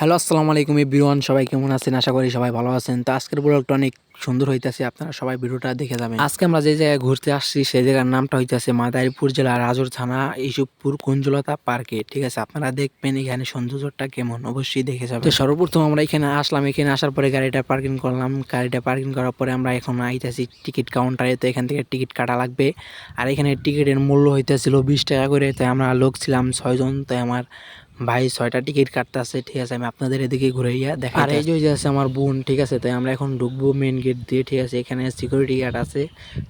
Hello, আসসালামু আলাইকুম বিরোয়ান সবাই কেমন আছেন? আশা করি সবাই ভালো আছেন। তো আজকের ব্লগটা অনেক সুন্দর হইতাছে, আপনারা সবাই ভিডিওটা দেখে যাবেন। আজকে আমরা যে জায়গায় ঘুরতে আসছি, সেই জায়গার নামটা হইতাছে মাদারীপুর জেলা রাজুর থানা ইসুপুর কুঞ্জলতা পার্কে। ঠিক আছে, আপনারা দেখবেন এখানে সৌন্দর্যটা কেমন, অবশ্যই দেখে যাবেন। তো সর্বপ্রথম আমরা এখানে আসলাম। এখানে আসার পরে গাড়িটা পার্কিং করলাম। গাড়িটা পার্কিং করার পরে আমরা এখন আইতাছি টিকিট কাউন্টারে তো এখান থেকে টিকিট কাটা লাগবে। আর এখানে টিকিটের মূল্য হইতেছিল বিশ টাকা করে। তাই আমরা লোক ছিলাম ছয়জন। তাই আমার ভাই ছয়টা টিকিট কাটতে আছে ঠিক আছে আমি আপনাদের এদিকে ঘুরাইয়া দেখা আর এই যে আছে আমার বোন ঠিক আছে তাই আমরা এখন ঢুকবো মেন গেট দিয়ে ঠিক আছে এখানে সিকিউরিটি গার্ড আছে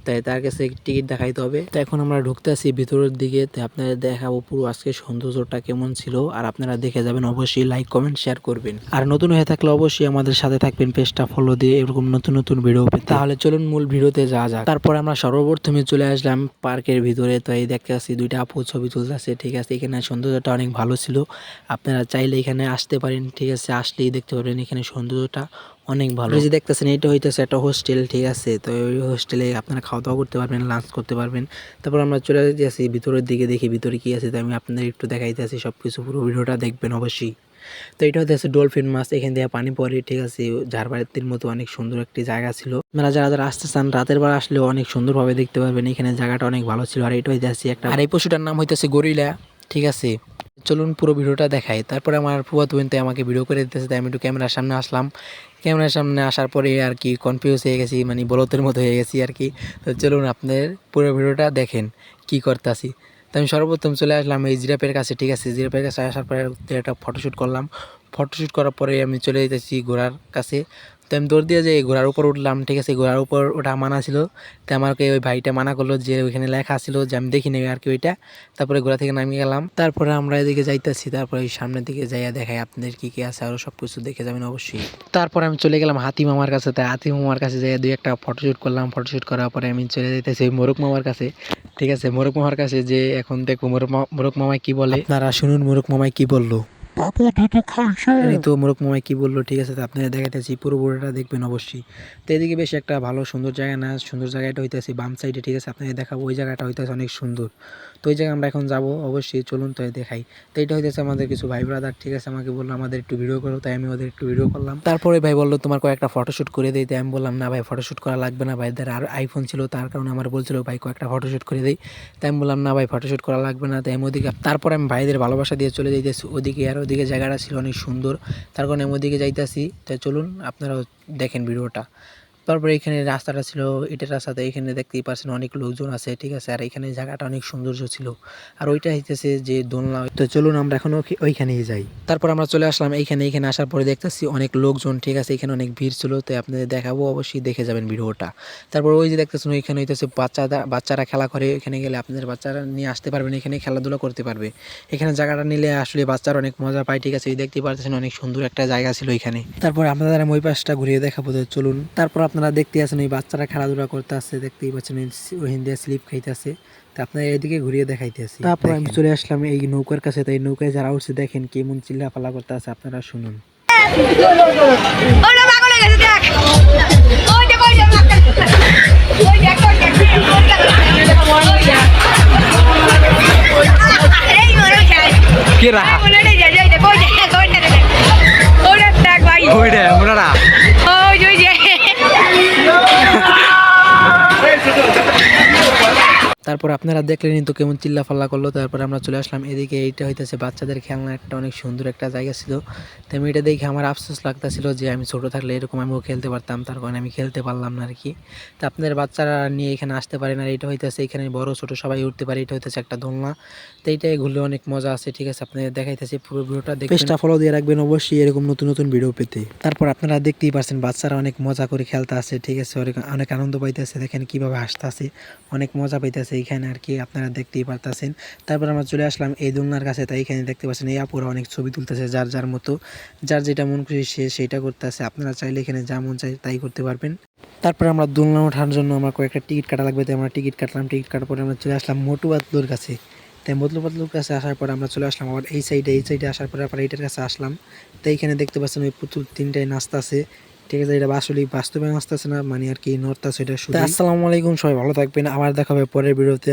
তাই তার কাছে টিকিট দেখাইতে হবে। তো এখন আমরা ঢুকতে আছি ভিতরের দিকে তাই আপনাদের দেখাবো পুরো আজকে সৌন্দর্যটা কেমন ছিল আর আপনারা দেখে যাবেন অবশ্যই লাইক কমেন্ট শেয়ার করবেন। আর নতুন হয়ে থাকলে অবশ্যই আমাদের সাথে থাকবেন পেজটা ফলো দিয়ে এরকম নতুন নতুন ভিডিও পেতে। তাহলে চলুন মূল ভিডিওতে যাওয়া যাক। তারপর আমরা সর্বপ্রথমে চলে আসলাম পার্কের ভিতরে তো এই দেখতে আসছি দুইটা আপু ছবি তুলতেছে ঠিক আছে এখানে সৌন্দর্যটা অনেক ভালো ছিল। আপনারা চাইলে এখানে আসতে পারেন ঠিক আছে? আসলেই দেখতে পারবেন এখানে সৌন্দর্যটা অনেক ভালো। যে দেখতেছেন এটা হইতেছে একটা হোস্টেল ঠিক আছে? তো ওই হোস্টেলে আপনারা খাওয়া দাওয়া করতে পারবেন লাঞ্চ করতে পারবেন। তারপর আমরা চলে যাচ্ছি ভিতরের দিকে দেখি ভিতরে কি আছে? তো আমি আপনাদের একটু দেখাইতে আছি সব কিছু পুরো ভিডিওটা দেখবেন অবশ্যই। তো এটা হচ্ছে ডলফিন মাছ এখান থেকে পানি পড়ে ঠিক আছে? ঝাড়বাড়ির মতো অনেক সুন্দর একটি জায়গা ছিল। আপনারা যারা যারা আসতে চান রাতের বেলা আসলে অনেক সুন্দরভাবে দেখতে পারবেন এখানে জায়গাটা অনেক ভালো ছিল। আর এটা হইতেছে একটা আর এই পশুটার নাম হইতেছে গরিলা ঠিক আছে? চলুন পুরো ভিডিওটা দেখাই। তারপরে আমার ফুয়াত বোন আমাকে ভিডিও করে দিতেছে, তাই আমি একটু ক্যামেরার সামনে আসলাম। ক্যামেরার সামনে আসার পরে আর কি কনফিউজ হয়ে গেছি মানে বলতের মতো হয়ে গেছি আর কি। তো চলুন আপনাদের পুরো ভিডিওটা দেখেন কি করতেছি। তো আমি সর্বপ্রথম চলে আসলাম এই জিরাপের কাছে, ঠিক আছে? জিরাপের কাছে আসার পরে একটা ফটোশ্যুট করলাম। ফটোশ্যুট করার পরে আমি চলে যেতেছি ঘোড়ার কাছে। তো আমি দৌড় দিয়ে যে ঘোড়ার উপর উঠলাম, ঠিক আছে, ঘোড়ার উপর ওটা মানা ছিল। তো আমাকে ওই ভাইটা মানা করল যে ওইখানে লেখা ছিল যে আমি দেখি নেই আর কি ওইটা। তারপরে ঘোড়া থেকে নামিয়ে গেলাম। তারপরে আমরা এদিকে যাইতেছি, তারপরে ওই সামনের দিকে যাইয়া দেখাই আপনাদের কী কী আছে আরও সব কিছু দেখে যাবেন অবশ্যই। তারপরে আমি চলে গেলাম হাতি মামার কাছে। তাই হাতি মামার কাছে যাই দুই একটা ফটোশ্যুট করলাম। ফটোশ্যুট করার পরে আমি চলে যাইতেছি মোরক মামার কাছে। ঠিক আছে মোরক মামার কাছে যে এখন দেখো মোরক মোরক মামাই কি বলে। আপনারা শুনুন মোরক মামাই কি বলল। এই তো মোরক মামাই কি বলল, ঠিক আছে, তো আপনারা দেখাতেছি পুরো ভিডিওটা দেখবেন অবশ্যই। তো এদিকে বেশ একটা ভালো সুন্দর জায়গা না, সুন্দর জায়গাটা হইতেছে বাম সাইডে ঠিক আছে, আপনাদের দেখাবো, ওই জায়গাটা হইতেছে অনেক সুন্দর। তো ওই জায়গায় আমরা এখন যাব, অবশ্যই চলুন তো দেখাই। তো এটা হইতেছে আমাদের কিছু ভাই ব্রাদার ঠিক আছে? আমাকে বলল, আমাদের একটু ভিডিও করো। তাই আমি ওদের একটু ভিডিও করলাম। তারপরে ভাই বলল, তোমার কয়েকটা ফটোশ্যুট করে দিই। তাই আমি বললাম, না ভাই ফটোশ্যুট করা লাগবে না ভাইদের আর আইফোন ছিল, তার কারণে আমার বলছিল, ভাই, কয়েকটা ফটোশ্যুট করে দিই। তাই আমি বললাম, না ভাই ফটোশ্যুট করা লাগবে না। তাই আমি ওদিকে, তারপরে আমি ভাইদের ভালোবাসা দিয়ে চলে যাইতেছি। ওদিকে আর ওদিকে জায়গাটা ছিল অনেক সুন্দর, তার কারণে আমি ওদিকে যাইতেছি। তাই চলুন, আপনারাও দেখেন ভিডিওটা তারপরে এখানে রাস্তাটা ছিল এটার রাস্তাতে এখানে দেখতেই পাচ্ছেন অনেক লোকজন আছে, ঠিক আছে? আর এখানে জায়গাটা অনেক সৌন্দর্য ছিল। আর ওইটা হইতেছে যে দোলনা। তো চলুন আমরা এখন ওইখানেই যাই। তারপর আমরা চলে আসলাম এইখানে এখানে আসার পরে দেখতেছি অনেক লোকজন, ঠিক আছে? এখানে অনেক ভিড় ছিল, তো আপনাদের দেখাবো, অবশ্যই দেখে যাবেন ভিডিওটা। তারপর ওই যে দেখতেছেন ওইখানে হইতেছে বাচ্চারা বাচ্চারা খেলা করে, এখানে গেলে আপনাদের বাচ্চারা নিয়ে আসতে পারবেন, এখানে খেলাধুলা করতে পারবে। এখানে জায়গাটা নিলে আসলে বাচ্চারা অনেক মজা পায়, ঠিক আছে? এই দেখতেই পারতেছেন অনেক সুন্দর একটা জায়গা ছিল এখানে। তারপর আপনাদের আমি ওই পাশটা ঘুরিয়ে দেখাবো, তো চলুন। তারপর আপনারা দেখতে আছেন ওই বাচ্চারা খেলাধুলা করতে আসছে দেখতেই পাচ্ছেন ওই হিন্দিয়া স্লিপ খাইতে আছে তা আপনার এদিকে ঘুরিয়ে দেখাইতে আছে তারপর আমি চলে আসলাম এই নৌকার কাছে তাই নৌকায় যারা উঠছে দেখেন কেমন চিল্লা পালা করতে আছে আপনারা শুনুন। ওটা পাগল তারপর আপনারা দেখলেন তো কেমন চিল্লা ফাল্লা করল। তারপর আমরা চলে আসলাম। এদিকে এইটা হইতেছে বাচ্চাদের খেলনা একটা অনেক সুন্দর একটা জায়গা ছিল। তো আমি এটা দেখে আমার আফসোস লাগতেছিল যে আমি ছোট থাকলে এরকম আমিও খেলতে পারতাম। তার কারণে আমি খেলতে পারলাম না আর কি তো আপনাদের বাচ্চারা নিয়ে এখানে আসতে পারেন আর এটা হইতেছে এখানে বড় ছোট সবাই উঠতে পারে। এটা হইতেছে একটা দোলনা। তো এইটাই ঘুরলে অনেক মজা আছে। ঠিক আছে আপনাদের দেখাইতেছি পুরো ভিডিওটা। দেখে পেজটা ফলো দিয়ে রাখবেন অবশ্যই এরকম নতুন নতুন ভিডিও পেতে। তারপর আপনারা দেখতেই পারছেন বাচ্চারা অনেক মজা করে খেলতে আছে ঠিক আছে অনেক আনন্দ পাইতেছে। দেখেন কীভাবে হাসতেছে অনেক মজা পাইতেছে। এইখানে আর কি আপনারা দেখতেই পারতেছেন। তারপর আমরা চলে আসলাম এই দোলনার কাছে। তাই এখানে দেখতে পাচ্ছেন এই আপুরা অনেক ছবি তুলতেছে যার যার মতো। যার যেটা মন খুশি সে সেইটা করতেছে। আপনারা চাইলে এখানে যা মন চাই তাই করতে পারবেন। তারপর আমরা দোলনা ওঠার জন্য আমার কয়েকটা টিকিট কাটা লাগবে। তাই আমরা টিকিট কাটলাম। টিকিট কাটার পরে আমরা চলে আসলাম মোটু বাতলুর কাছে। তাই বাতলুর কাছে আসার পর আমরা চলে আসলাম আবার এই সাইডে এই সাইডে আসার পরে আবার এইটার কাছে আসলাম। তাই এখানে দেখতে পাচ্ছেন ওই পুতুল তিনটায় নাস্তা আছে ঠিক আছে এটা আসলে বাস্তবে আসতেছে না মানে আর কি নর্তাছে এটা আসসালামু আলাইকুম সবাই ভালো থাকবেন আবার দেখা হবে পরের ভিডিওতে।